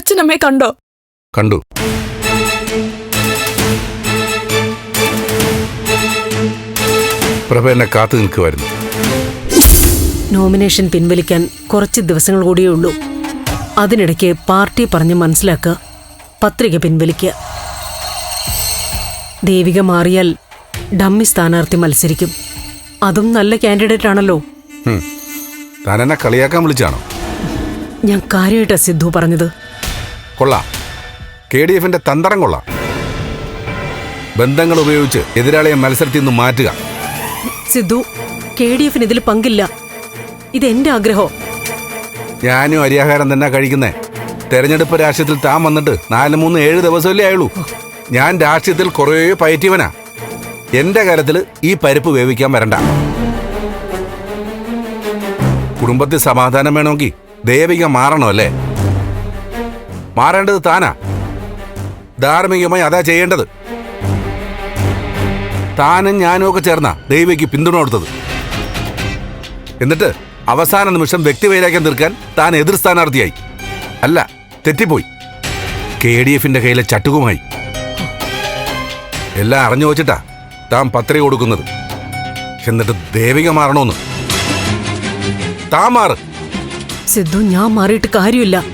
അച്ഛനമ്മയെ കണ്ടോ? കണ്ടു. പ്രഭ എന്നെ കാത്തു നിൽക്കുമായിരുന്നു നോമിനേഷൻ പിൻവലിക്കാൻ കുറച്ച് ദിവസങ്ങൾ കൂടിയേ ഉള്ളൂ. അതിനിടയ്ക്ക് പാർട്ടി പറഞ്ഞ് മനസ്സിലാക്കുക പത്രിക പിൻവലിക്കുക. ദേവിക മാറിയാൽ ഡമ്മി സ്ഥാനാർത്ഥി മത്സരിക്കും. അതും നല്ല കാൻഡിഡേറ്റ് ആണല്ലോ. താൻ എന്നെ കളിയാക്കാൻ വിളിച്ചാണോ? ഞാൻ കാര്യമായിട്ടാ സിദ്ധു പറഞ്ഞത്. കൊള്ളാം. കെ ഡി എഫിന്റെ തന്ത്രം കൊള്ളാം. ബന്ധങ്ങൾ ഉപയോഗിച്ച് എതിരാളിയെ മത്സരത്തിൽ നിന്ന് മാറ്റുക. സിദ്ധു കെ ഡി എഫിന് ഇതിൽ പങ്കില്ല. ഇത് എന്റെ ആഗ്രഹം. ഞാനും അരിയാഹാരം തന്നെ കഴിക്കുന്നേ. തെരഞ്ഞെടുപ്പ് രാഷ്ട്രീയത്തിൽ താൻ വന്നിട്ട് നാല് മൂന്ന് ഏഴ് ദിവസമല്ലേ ആയുള്ളൂ. ഞാൻ രാഷ്ട്രീയത്തിൽ കുറേ പയറ്റിയവനാ. എന്റെ കാര്യത്തിൽ ഈ പരിപ്പ് വേവിക്കാൻ വരണ്ട. കുടുംബത്തിൽ സമാധാനം വേണമെങ്കിൽ ദേവിക മാറണോ അല്ലേ മാറേണ്ടത് താനാ. ധാർമ്മികമായി അതാ ചെയ്യേണ്ടത്. താനും ഞാനും ഒക്കെ ചേർന്ന ദൈവയ്ക്ക് പിന്തുണ കൊടുത്തത്. എന്നിട്ട് അവസാന നിമിഷം വ്യക്തിവൈരാഗ്യം തീർക്കാൻ താൻ എതിർ സ്ഥാനാർത്ഥിയായി. അല്ല തെറ്റിപ്പോയി. കെ ഡി എഫിന്റെ കയ്യിലെ ചട്ടുകുമായി. എല്ലാം അറിഞ്ഞു വച്ചിട്ടാ താൻ പത്രിക കൊടുക്കുന്നത്. എന്നിട്ട് ദേവിക മാറണമെന്ന് താൻ മാറ്. സിദ്ധു ഞാൻ മാറിയിട്ട് കാര്യമില്ല.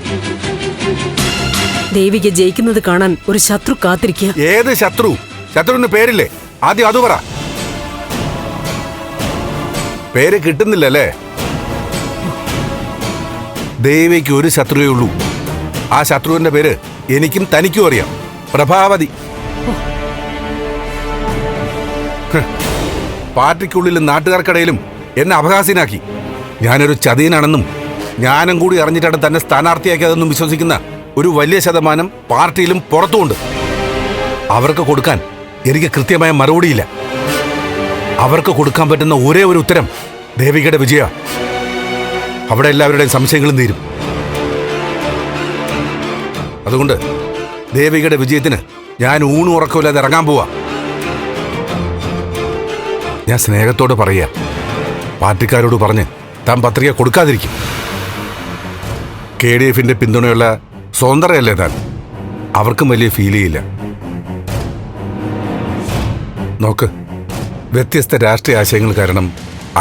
ദേവിക ജയിക്കുന്നത് കാണാൻ ഒരു ശത്രു കാത്തിരിക്കുക. ഏത് ശത്രു? ശത്രുവിന് പേരില്ലേ? ആദ്യം അത് പറ. പേര് കിട്ടുന്നില്ലല്ലേ? ദേവിക്ക് ഒരു ശത്രുവേ ഉള്ളൂ. ആ ശത്രുവിന്റെ പേര് എനിക്കും തനിക്കും അറിയാം. പ്രഭാവതി. പാർട്ടിക്കുള്ളിലും നാട്ടുകാർക്കിടയിലും എന്നെ അപഹാസ്യനാക്കി. ഞാനൊരു ചതിയനാണെന്നും ഞാനും കൂടി അറിഞ്ഞിട്ടാണ് തന്നെ സ്ഥാനാർത്ഥിയാക്കിയതെന്നും വിശ്വസിക്കുന്ന ഒരു വലിയ ശതമാനം പാർട്ടിയിലും പുറത്തുമുണ്ട്. അവർക്ക് കൊടുക്കാൻ എനിക്ക് കൃത്യമായ മറുപടിയില്ല. അവർക്ക് കൊടുക്കാൻ പറ്റുന്ന ഒരേ ഒരു ഉത്തരം ദേവികയുടെ വിജയ. അവിടെ എല്ലാവരുടെയും സംശയങ്ങളും തീരും. അതുകൊണ്ട് ദേവികയുടെ വിജയത്തിന് ഞാൻ ഊണും ഉറക്കമില്ലാതെ ഇറങ്ങാൻ പോവാ. ഞാൻ സ്നേഹത്തോട് പറയുക. പാർട്ടിക്കാരോട് പറഞ്ഞ് താൻ പത്രിക കൊടുക്കാതിരിക്കും. കെ ഡി എഫിന്റെ പിന്തുണയുള്ള സ്വതന്ത്രയല്ലേ താൻ? അവർക്കും വലിയ ഫീൽ ചെയ്യില്ല. നോക്ക് വ്യത്യസ്ത രാഷ്ട്രീയ ആശയങ്ങൾ കാരണം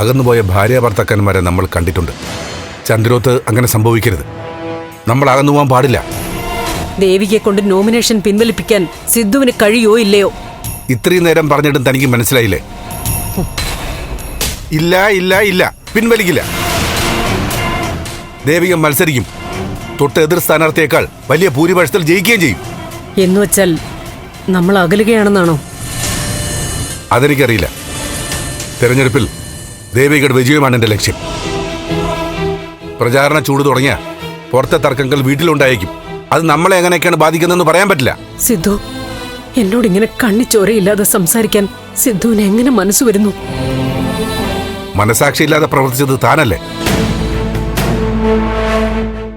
അകന്നുപോയ ഭാര്യ ഭർത്താക്കന്മാരെ നമ്മൾ കണ്ടിട്ടുണ്ട്. ചന്ദ്രോത്ത് അങ്ങനെ സംഭവിക്കരുത്. നമ്മൾ അകന്നു പോകാൻ പാടില്ല. ദേവികയെ കൊണ്ട് നോമിനേഷൻ പിൻവലിപ്പിക്കാൻ സിദ്ധുവിന് കഴിയോ ഇല്ലയോ? ഇത്രയും നേരം പറഞ്ഞിട്ടും തനിക്ക് മനസ്സിലായില്ലേ? ഇല്ല ഇല്ല ഇല്ല. പിൻവലിക്കില്ല. ദേവിക മത്സരിക്കും. തൊട്ട് എതിർ സ്ഥാനാർത്ഥിയേക്കാൾ വലിയ ഭൂരിപക്ഷത്തിൽ ജയിക്കുകയും ചെയ്യും. എന്ന് വെച്ചാൽ നമ്മൾ അകലുകയാണെന്നാണോ? അതെനിക്കറിയില്ല. തെരഞ്ഞെടുപ്പിൽ ദേവികയുടെ വിജയമാണ് എന്റെ ലക്ഷ്യം. പ്രചാരണ ചൂട് തുടങ്ങിയ പുറത്തെ തർക്കങ്ങൾ വീട്ടിലുണ്ടായേക്കും. അത് നമ്മളെ എങ്ങനെയൊക്കെയാണ് ബാധിക്കുന്നതെന്ന് പറയാൻ പറ്റില്ല. സിദ്ധു എന്നോട് ഇങ്ങനെ കണ്ണിച്ചോരയില്ലാതെ സംസാരിക്കാൻ സിദ്ധുവിന് എങ്ങനെ മനസ്സ് വരുന്നു? മനസാക്ഷിയില്ലാതെ പ്രവർത്തിച്ചത് താനല്ലേ?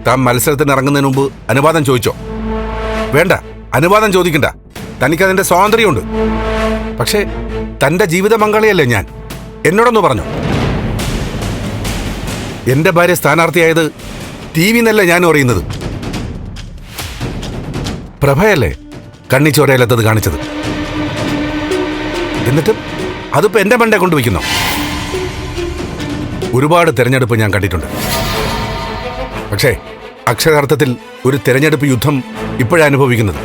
താൻ മത്സരത്തിന് ഇറങ്ങുന്നതിന് മുമ്പ് അനുവാദം ചോദിച്ചോ? വേണ്ട അനുവാദം ചോദിക്കണ്ട. തനിക്ക് തനിക്കതിന്റെ സ്വാതന്ത്ര്യമുണ്ട്. പക്ഷേ തന്റെ ജീവിത പങ്കാളിയല്ലേ ഞാൻ? എന്നോടൊന്ന് പറഞ്ഞു? എന്റെ ഭാര്യ സ്ഥാനാർത്ഥിയായത് ടി വി എന്നല്ല ഞാൻ അറിയുന്നത്? പ്രഭയല്ലേ കണ്ണിച്ചോരയിലെത്തത് കാണിച്ചത്? എന്നിട്ട് അതിപ്പോ എന്റെ മണ്ടേ കൊണ്ടുവയ്ക്കുന്നു? ഒരുപാട് തെരഞ്ഞെടുപ്പ് ഞാൻ കണ്ടിട്ടുണ്ട്. പക്ഷേ അക്ഷരാർത്ഥത്തിൽ ഒരു തെരഞ്ഞെടുപ്പ് യുദ്ധം ഇപ്പോഴാണ് അനുഭവിക്കുന്നത്.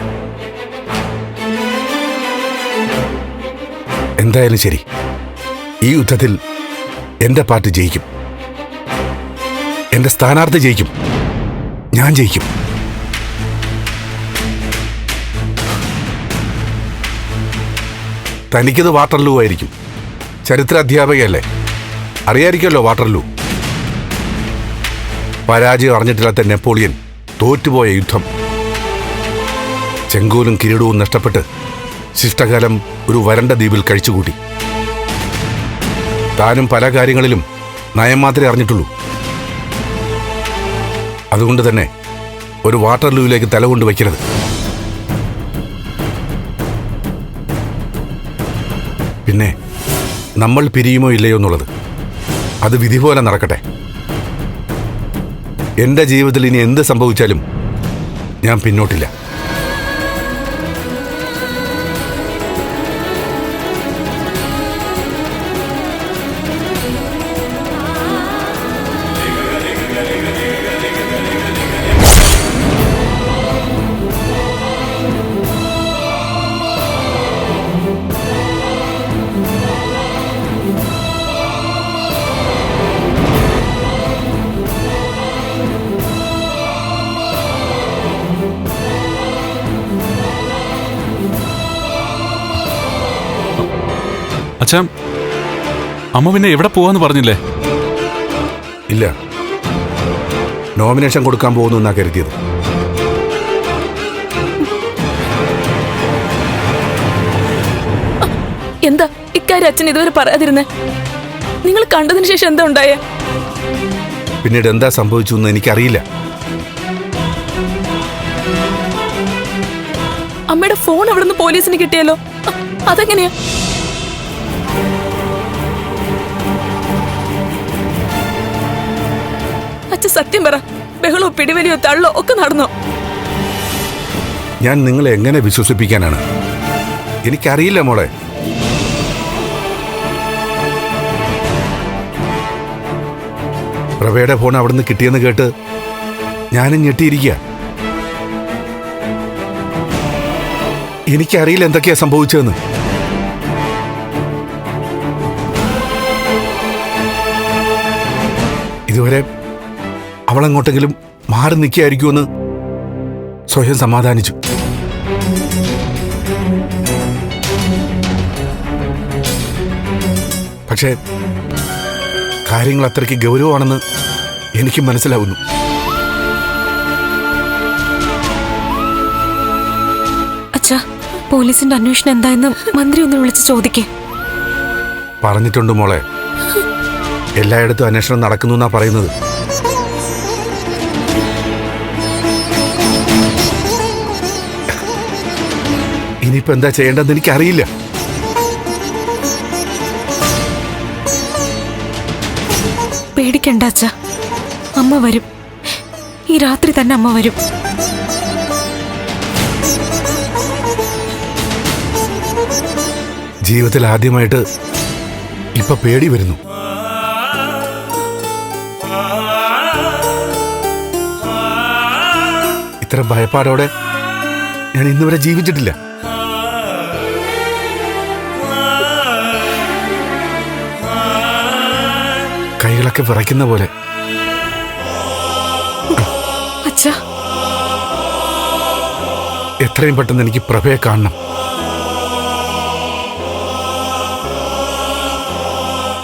എന്തായാലും ശരി. ഈ യുദ്ധത്തിൽ എന്റെ പാർട്ടി ജയിക്കും. എന്റെ സ്ഥാനാർത്ഥി ജയിക്കും. ഞാൻ ജയിക്കും. തനിക്കത് വാട്ടർലൂ ആയിരിക്കും ചരിത്ര അധ്യാപകയല്ലേ അറിയായിരിക്കുമല്ലോ വാട്ടർലൂ. പരാജയം അറിഞ്ഞിട്ടില്ലാത്ത നെപ്പോളിയൻ തോറ്റുപോയ യുദ്ധം. ചെങ്കോലും കിരീടവും നഷ്ടപ്പെട്ട് ശിഷ്ടകാലം ഒരു വരണ്ട ദ്വീപിൽ കഴിച്ചുകൂട്ടി. താനും പല കാര്യങ്ങളിലും നയം മാത്രമേ അറിഞ്ഞിട്ടുള്ളൂ. അതുകൊണ്ട് തന്നെ ഒരു വാട്ടർലൂവിലേക്ക് തല കൊണ്ട് വയ്ക്കരുത്. പിന്നെ നമ്മൾ പിരിയുമോ ഇല്ലയോ എന്നുള്ളത്. അത് വിധി പോലെ നടക്കട്ടെ. എന്റെ ജീവിതത്തിൽ ഇനി എന്ത് സംഭവിച്ചാലും ഞാൻ പിന്നോട്ടില്ല. അച്ഛാ അമ്മ പിന്നെ എവിടെ പോവാന്ന് പറഞ്ഞില്ലേ? ഇല്ല. നോമിനേഷൻ കൊടുക്കാൻ പോകുന്നു എന്നാ കരുതിയത്. എന്താ ഇക്കാര്യം അച്ഛൻ ഇതുവരെ പറയാതിരുന്നേ? നിങ്ങൾ കണ്ടതിന് ശേഷം എന്താ ഉണ്ടായേ? പിന്നീട് എന്താ സംഭവിച്ചു എന്ന് എനിക്കറിയില്ല. അമ്മയുടെ ഫോൺ എവിടുന്ന് പോലീസിന് കിട്ടിയല്ലോ. അതെങ്ങനെയാ? അച്ഛൻ സത്യം പറ. ബഹളോ പിടിവലിയോ തള്ളോ ഒക്കെ നടന്നോ. ഞാൻ നിങ്ങളെ എങ്ങനെ വിശ്വസിപ്പിക്കാനാണ്? എനിക്കറിയില്ല മോളെ. പ്രഭയുടെ ഫോൺ അവിടുന്ന് കിട്ടിയെന്ന് കേട്ട് ഞാനും ഞെട്ടിയിരിക്കുക എനിക്കറിയില്ല എന്തൊക്കെയാ സംഭവിച്ചതെന്ന്. ഇതുവരെ അവളെങ്ങോട്ടെങ്കിലും മാറി നിൽക്കുകയായിരിക്കുമെന്ന് സ്വയം സമാധാനിച്ചു. പക്ഷേ കാര്യങ്ങൾ അത്രയ്ക്ക് ഗൗരവമാണെന്ന് എനിക്ക് മനസ്സിലാവുന്നു. അച്ഛാ പോലീസിന്റെ അന്വേഷണം എന്തായെന്ന് മന്ത്രി ഒന്ന് വിളിച്ച് ചോദിക്കേ. പറഞ്ഞിട്ടുണ്ട് മോളെ. എല്ലായിടത്തും അന്വേഷണം നടക്കുന്നു എന്നാ പറയുന്നത്. ഇനിയിപ്പോ എന്താ ചെയ്യേണ്ടതെന്ന് എനിക്കറിയില്ല. പേടിക്കണ്ട അച്ഛാ. അമ്മ വരും. ഈ രാത്രി തന്നെ അമ്മ വരും. ജീവിതത്തിൽ ആദ്യമായിട്ട് ഇപ്പൊ പേടി വരുന്നു. ഇത്ര ഭയപ്പാടോടെ ഞാൻ ഇന്നുവരെ ജീവിച്ചിട്ടില്ല. കൈകളൊക്കെ വിറയ്ക്കുന്ന പോലെ. എത്രയും പെട്ടെന്ന് എനിക്ക് പ്രഭയെ കാണണം.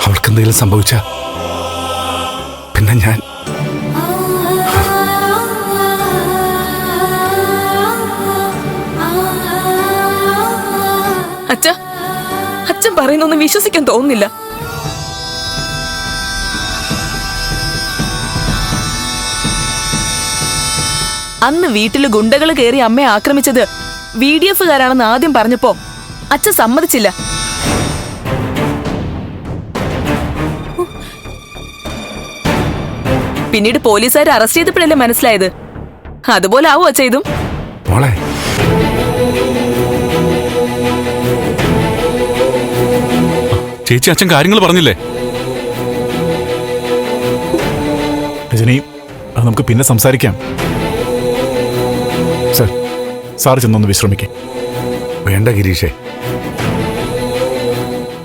അവൾക്ക് എന്തെങ്കിലും സംഭവിച്ച? പിന്നെ ഞാൻ. അച്ഛ അച്ഛൻ പറയുന്നൊന്നും വിശ്വസിക്കാൻ തോന്നുന്നില്ല. അന്ന് വീട്ടിൽ ഗുണ്ടകൾ കയറി അമ്മയെ ആക്രമിച്ചത് വി ഡി എഫുകാരാണെന്ന് ആദ്യം പറഞ്ഞപ്പോ അച്ഛൻ സമ്മതിച്ചില്ല. പിന്നീട് പോലീസുകാർ അറസ്റ്റ് ചെയ്തപ്പോഴല്ലേ മനസ്സിലായത്? അതുപോലെ ആവോ അച്ഛ ഇതും. മോളെ. ചേച്ചി അച്ഛൻ കാര്യങ്ങൾ പറഞ്ഞില്ലേ? രജനി അത് നമുക്ക് പിന്നെ സംസാരിക്കാം. സർ സാർ ചെന്നൊന്ന് വിശ്രമിക്കേ. വേണ്ട ഗിരീഷേ.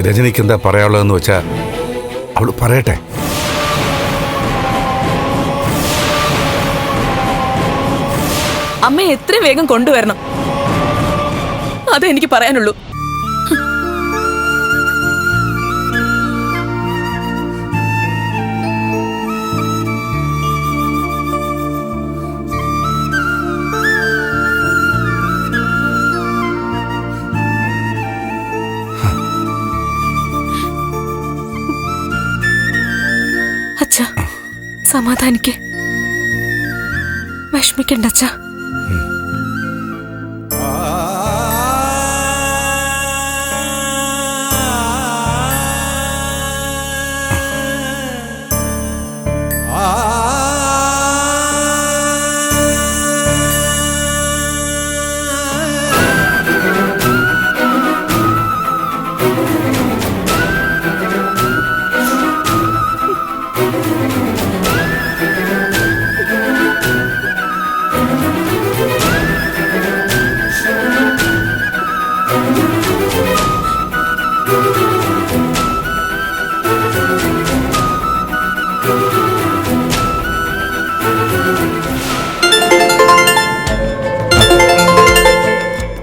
രജനിക്ക് എന്താ പറയാനുള്ളതെന്ന് വെച്ചാൽ അവൾ പറയട്ടെ. അമ്മയെ എത്രയും വേഗം കൊണ്ടുവരണം. അതെനിക്ക് പറയാനുള്ളൂ. സമാധാനിക്കേ. വിഷമിക്കണ്ട അച്ഛാ.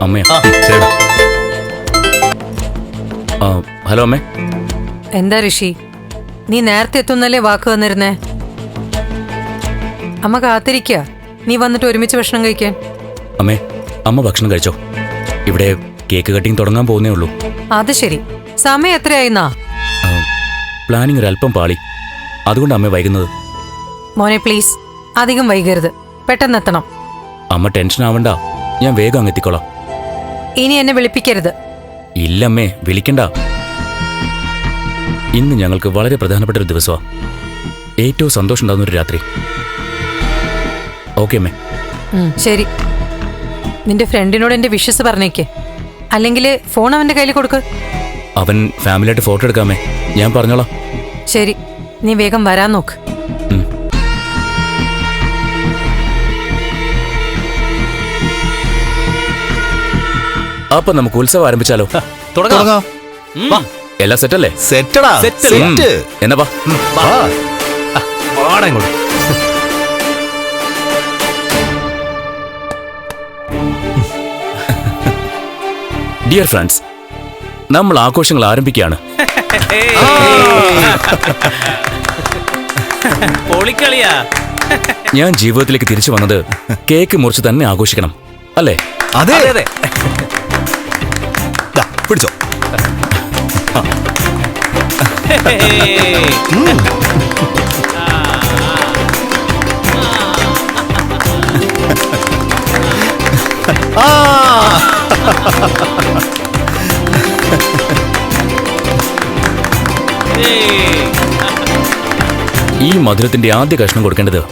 അമ്മയാ ഹലോ അമ്മേ. എന്താ ഋഷി? നീ നേരത്തെ എത്തുന്നല്ലേ വാക്ക് വന്നിരുന്നേ? അമ്മ കാത്തിരിക്ക. നീ വന്നിട്ട് ഒരുമിച്ച് ഭക്ഷണം കഴിക്കാൻ. അമ്മേ അമ്മ ഭക്ഷണം കഴിച്ചോ? ഇവിടെ കേക്ക് കട്ടിങ് തുടങ്ങാൻ പോകുന്നേ ഉള്ളൂ. അത് ശരി. സമയം എത്രയായിന്നാ? പ്ലാനിങ് ഒരല്പം പാളി. അതുകൊണ്ട് അമ്മ വൈകുന്നത്. മോനെ പ്ലീസ് അധികം വൈകരുത്. പെട്ടെന്ന് എത്തണം അമ്മ ടെൻഷൻ ആവണ്ട ഞാൻ വേഗം അങ്ങ് എത്തിക്കോളാം. ഇനി എന്നെ വിളിപ്പിക്കരുത്. ഇല്ലമ്മേ വിളിക്കണ്ട. ഇന്ന് ഞങ്ങൾക്ക് വളരെ പ്രധാനപ്പെട്ട ഒരു ദിവസമാണ് ഏറ്റവും സന്തോഷം ഉണ്ടാകുന്ന ഒരു രാത്രി. ഓക്കെ അമ്മേ. ഉം, ശരി. നിന്റെ ഫ്രണ്ടിനോട് എന്റെ വിഷസ് പറഞ്ഞേക്ക്. അല്ലെങ്കിൽ ഫോൺ അവന്റെ കയ്യിൽ കൊടുക്ക്. അവൻ ഫാമിലിയായിട്ട് ഫോട്ടോ എടുക്കാമേ. ഞാൻ പറഞ്ഞോളാം. ശരി. നീ വേഗം വരാൻ നോക്ക്. അപ്പൊ നമുക്ക് ഉത്സവം ആരംഭിച്ചാലോ? തുടങ്ങാം. വാ എല്ലാം സെറ്റല്ലേ? സെറ്റടാ. Set. സെറ്റ്. എന്നാ വാ. വാ. വാടാ ഇങ്ങോട്ട്. ഡിയർ ഫ്രണ്ട്സ് നമ്മൾ ആഘോഷങ്ങൾ ആരംഭിക്കുകയാണ്. പൊളിക്കളിയാ. ഞാൻ ജീവിതത്തിലേക്ക് തിരിച്ചു വന്നത് കേക്ക് മുറിച്ച് തന്നെ ആഘോഷിക്കണം. അല്ലേ? അതെ അതെ. പിടിച്ചോ. ഈ മധുരത്തിന്റെ ആദ്യ കഷ്ണം കൊടുക്കേണ്ടത്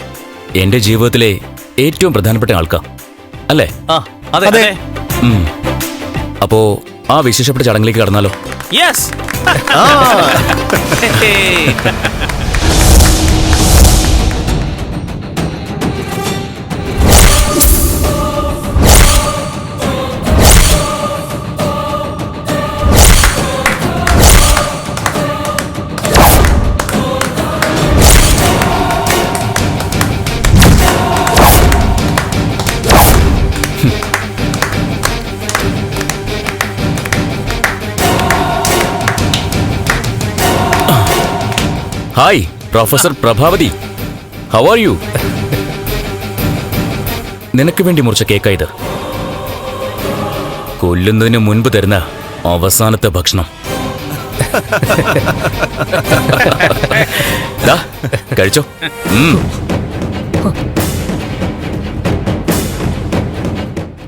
എന്റെ ജീവിതത്തിലെ ഏറ്റവും പ്രധാനപ്പെട്ട ആൾക്കാ. അല്ലേ? അതെ അതെ. അതെ. അപ്പോ ആ വിശേഷപ്പെട്ട ചടങ്ങിലേക്ക് കടന്നാലോ? Yes hi professor Prabhavathi how are you നിനക്ക് വേണ്ടി മുറിച്ച കേക്കാ ഇത്. കൊല്ലുന്നതിന് മുൻപ് തരുന്ന അവസാനത്തെ ഭക്ഷണം. കഴിച്ചോ.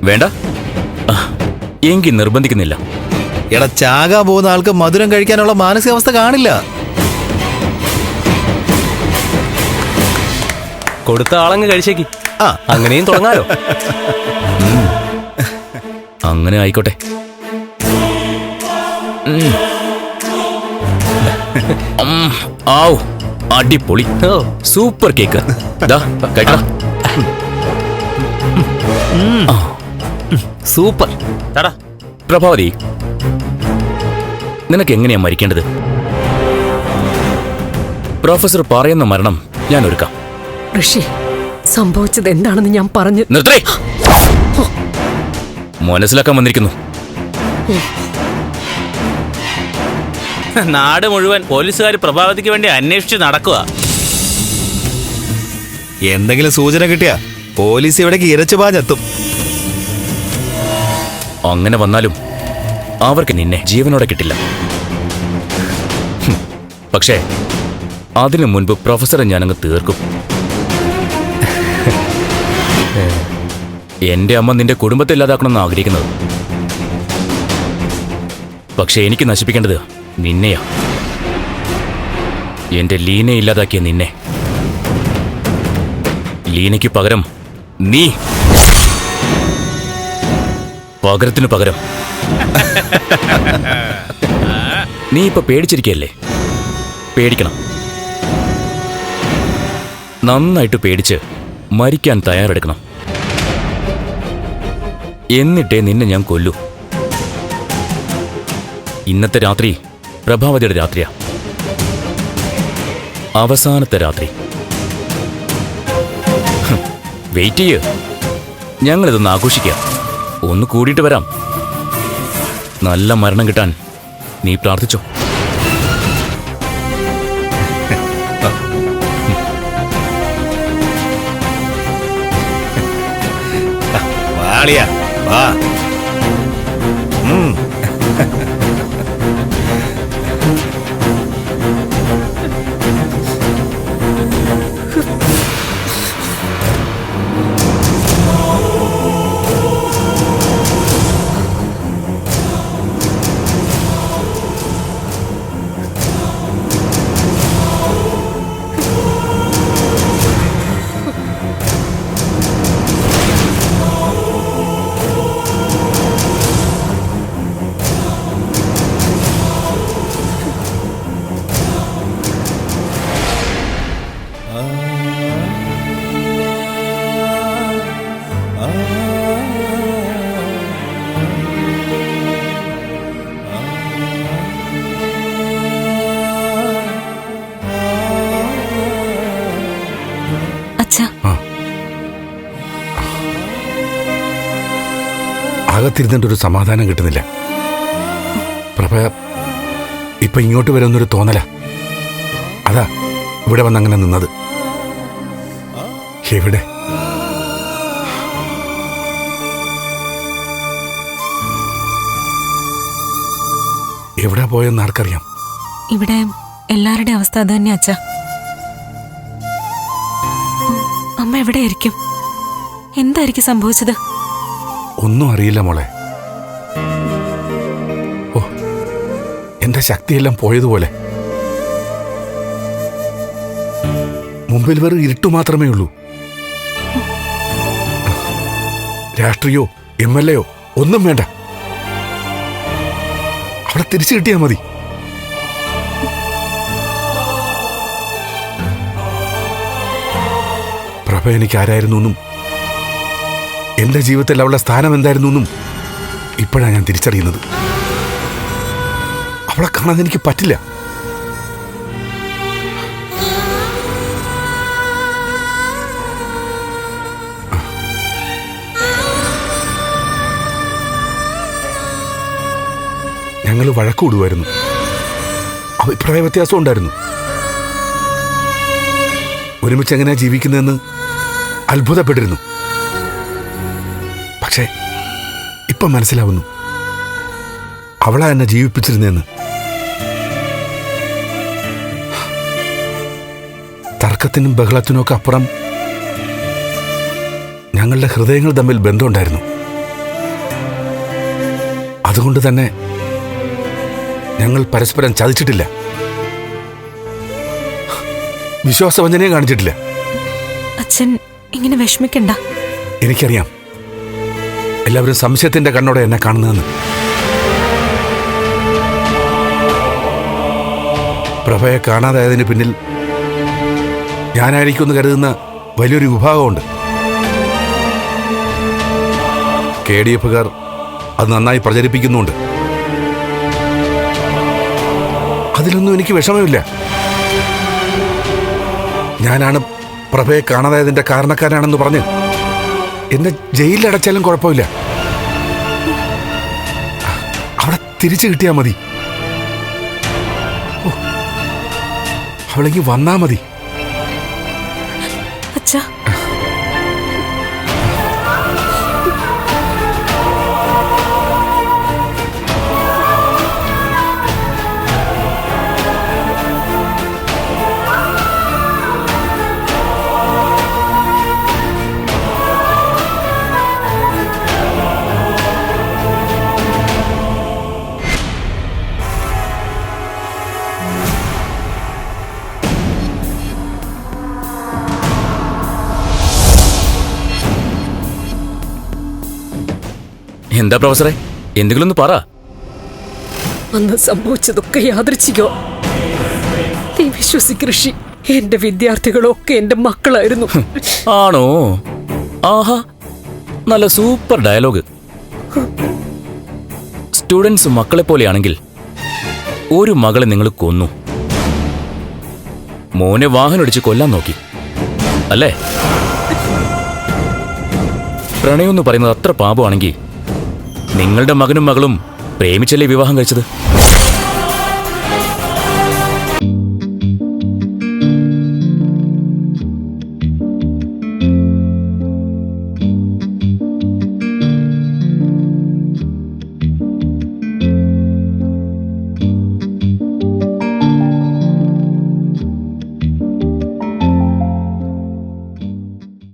വേണ്ട. എങ്കി നിർബന്ധിക്കുന്നില്ല. എടാ ചാകാൻ പോകുന്ന ആൾക്ക് മധുരം കഴിക്കാനുള്ള മാനസികാവസ്ഥ കാണില്ല. കൊടുത്ത ആളങ്ങ് കഴിച്ചേക്ക്. ആ. അങ്ങനെയും തുടങ്ങാലോ. അങ്ങനെ ആയിക്കോട്ടെ. അടിപൊളി. Super cake. ദാ, കഴിക്കടാ. സൂപ്പർ. തടാ. പ്രഭാവതി നിനക്ക് എങ്ങനെയാ മരിക്കേണ്ടത്? പ്രൊഫസർ പറയുന്ന മരണം ഞാൻ ഒരുക്കാം. ഋഷി സംഭവിച്ചത് എന്താണെന്ന് ഞാൻ പറഞ്ഞു. നിർത്തേ മനസ്സിലാക്കാൻ വന്നിരിക്കുന്നു. നാട് മുഴുവൻ പോലീസുകാർ പ്രഭാവതിക്ക് വേണ്ടി അന്വേഷിച്ച് നടക്കുക. എന്തെങ്കിലും സൂചന കിട്ടിയാ പോലീസ് ഇവിടേക്ക് ഇരച്ചു പാഞ്ഞെത്തും. അങ്ങനെ വന്നാലും അവർക്ക് നിന്നെ ജീവനോടെ കിട്ടില്ല. പക്ഷേ അതിനു മുൻപ് പ്രൊഫസറെ ഞാനങ്ങ് തീർക്കും. എന്റെ അമ്മ നിന്റെ കുടുംബത്തെ ഇല്ലാതാക്കണമെന്ന് ആഗ്രഹിക്കുന്നത്. പക്ഷെ എനിക്ക് നശിപ്പിക്കേണ്ടത് നിന്നെയാ. എന്റെ ലീനെ ഇല്ലാതാക്കിയ നിന്നെ. ലീനയ്ക്ക് പകരം നീ. പകരത്തിനു പകരം. നീ ഇപ്പൊ പേടിച്ചിരിക്കല്ലേ പേടിക്കണം. നന്നായിട്ട് പേടിച്ച് മരിക്കാൻ തയ്യാറെടുക്കണം. എന്നിട്ടേ നിന്നെ ഞാൻ കൊല്ലു. ഇന്നത്തെ രാത്രി പ്രഭാവതിയുടെ രാത്രിയാ. അവസാനത്തെ രാത്രി. വെയിറ്റ് ചെയ്യ്. ഞങ്ങളിതൊന്ന് ആഘോഷിക്കാം. ഒന്ന് കൂടിയിട്ട് വരാം. നല്ല മരണം കിട്ടാൻ നീ പ്രാർത്ഥിച്ചോ? വാളിയാ വാ അച്ഛാ അകത്തിരുന്നിട്ട് ഒരു സമാധാനം കിട്ടുന്നില്ല. പ്രഭ ഇപ്പൊ ഇങ്ങോട്ട് വരുന്നൊരു തോന്നല. അതാ ഇവിടെ വന്ന് അങ്ങനെ നിന്നത്. എവിടെ? എവിടെ പോയെന്ന് ആർക്കറിയാം? ഇവിടെ എല്ലാവരുടെ അവസ്ഥ അത് തന്നെ അച്ഛ. അമ്മ എവിടെയായിരിക്കും? എന്തായിരിക്കും സംഭവിച്ചത്? ഒന്നും അറിയില്ല മോളെ. ഓ എന്റെ ശക്തിയെല്ലാം പോയതുപോലെ. മുമ്പിൽ വെറും ഇരുട്ടു മാത്രമേ ഉള്ളൂ. രാഷ്ട്രീയോ എം എൽ എയോ ഒന്നും വേണ്ട. അവിടെ തിരിച്ചു കിട്ടിയാൽ മതി. പ്രഭ എനിക്ക് ആരായിരുന്നു എന്നും എന്റെ ജീവിതത്തിൽ അവളുടെ സ്ഥാനം എന്തായിരുന്നു എന്നും ഇപ്പോഴാണ് ഞാൻ തിരിച്ചറിയുന്നത്. അവളെ കാണാൻ എനിക്ക് പറ്റില്ല. ഞങ്ങൾ വഴക്കൂടുമായിരുന്നു അഭിപ്രായ വ്യത്യാസം ഉണ്ടായിരുന്നു. ഒരുമിച്ച് എങ്ങനെയാ ജീവിക്കുന്നതെന്ന് അത്ഭുതപ്പെട്ടിരുന്നു. പക്ഷേ ഇപ്പം മനസ്സിലാവുന്നു. അവളാ എന്നെ ജീവിപ്പിച്ചിരുന്നെന്ന്. തർക്കത്തിനും ബഹളത്തിനുമൊക്കെ അപ്പുറം ഞങ്ങളുടെ ഹൃദയങ്ങൾ തമ്മിൽ ബന്ധമുണ്ടായിരുന്നു. അതുകൊണ്ട് തന്നെ ഞങ്ങൾ പരസ്പരം ചതിച്ചിട്ടില്ല. വിശ്വാസവഞ്ചനയും കാണിച്ചിട്ടില്ല. അച്ഛൻ ഇങ്ങനെ വിഷമിക്കണ്ട. എനിക്കറിയാം. എല്ലാവരും സംശയത്തിന്റെ കണ്ണോടെ എന്നെ കാണുന്നതെന്ന്. പ്രഭയെ കാണാതായതിന് പിന്നിൽ ഞാനായിരിക്കുമെന്ന് കരുതുന്ന വലിയൊരു വിഭാഗമുണ്ട്. കെ ഡി എഫുകാർ അത് നന്നായി പ്രചരിപ്പിക്കുന്നുണ്ട്. അതിലൊന്നും എനിക്ക് വിഷമമില്ല. ഞാനാണ് പ്രഭയെ കാണാതായതിന്റെ കാരണക്കാരാണെന്ന് പറഞ്ഞ് എന്നെ ജയിലിലടച്ചാലും കുഴപ്പമില്ല. അവിടെ തിരിച്ചു കിട്ടിയാ മതി. അവളെങ്കി വന്നാ മതി. അച്ഛാ. എന്താ പ്രൊഫസറെ? എന്തെങ്കിലും ഒന്ന് പറ. അന്ന് സംഭവിച്ചതൊക്കെ യാദൃച്ഛികോ. നീ വിശ്വസി കൃഷി എന്റെ വിദ്യാർത്ഥികളൊക്കെ എന്റെ മക്കളായിരുന്നു. ആണോ? ആഹാ. നല്ല സൂപ്പർ ഡയലോഗ്. സ്റ്റുഡൻസ് മക്കളെ പോലെയാണെങ്കിൽ ഒരു മകളെ നിങ്ങൾ കൊന്നു. മോനെ വാഹനം വാഹനമടിച്ച് കൊല്ലാൻ നോക്കി. അല്ലേ? പ്രണയം എന്ന് പറയുന്നത് അത്ര പാപമാണെങ്കിൽ നിങ്ങളുടെ മകനും മകളും പ്രേമിച്ചല്ലേ വിവാഹം കഴിച്ചത്?